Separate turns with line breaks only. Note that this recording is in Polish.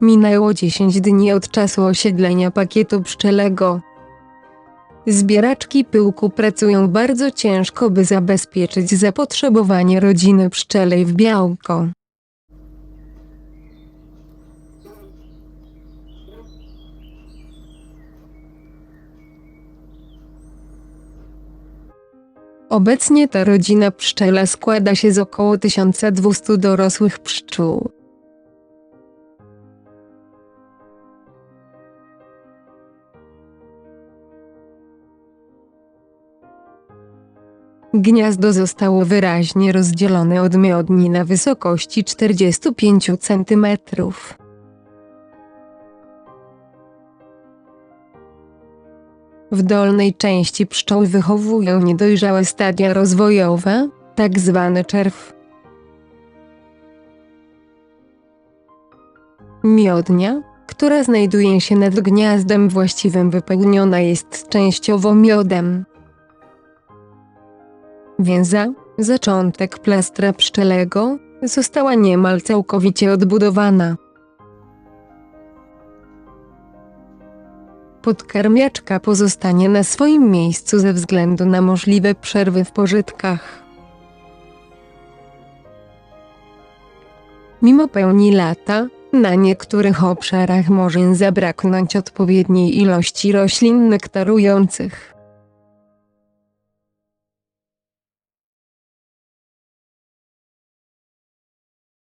Minęło 10 dni od czasu osiedlenia pakietu pszczelego. Zbieraczki pyłku pracują bardzo ciężko, by zabezpieczyć zapotrzebowanie rodziny pszczelej w białko. Obecnie ta rodzina pszczela składa się z około 1200 dorosłych pszczół. Gniazdo zostało wyraźnie rozdzielone od miodni na wysokości 45 cm. W dolnej części pszczoły wychowują niedojrzałe stadia rozwojowe, tak zwany czerw. Miodnia, która znajduje się nad gniazdem właściwym wypełniona jest częściowo miodem. Więza, zaczątek plastra pszczelego, została niemal całkowicie odbudowana. Podkarmiaczka pozostanie na swoim miejscu ze względu na możliwe przerwy w pożytkach. Mimo pełni lata, na niektórych obszarach może zabraknąć odpowiedniej ilości roślin nektarujących.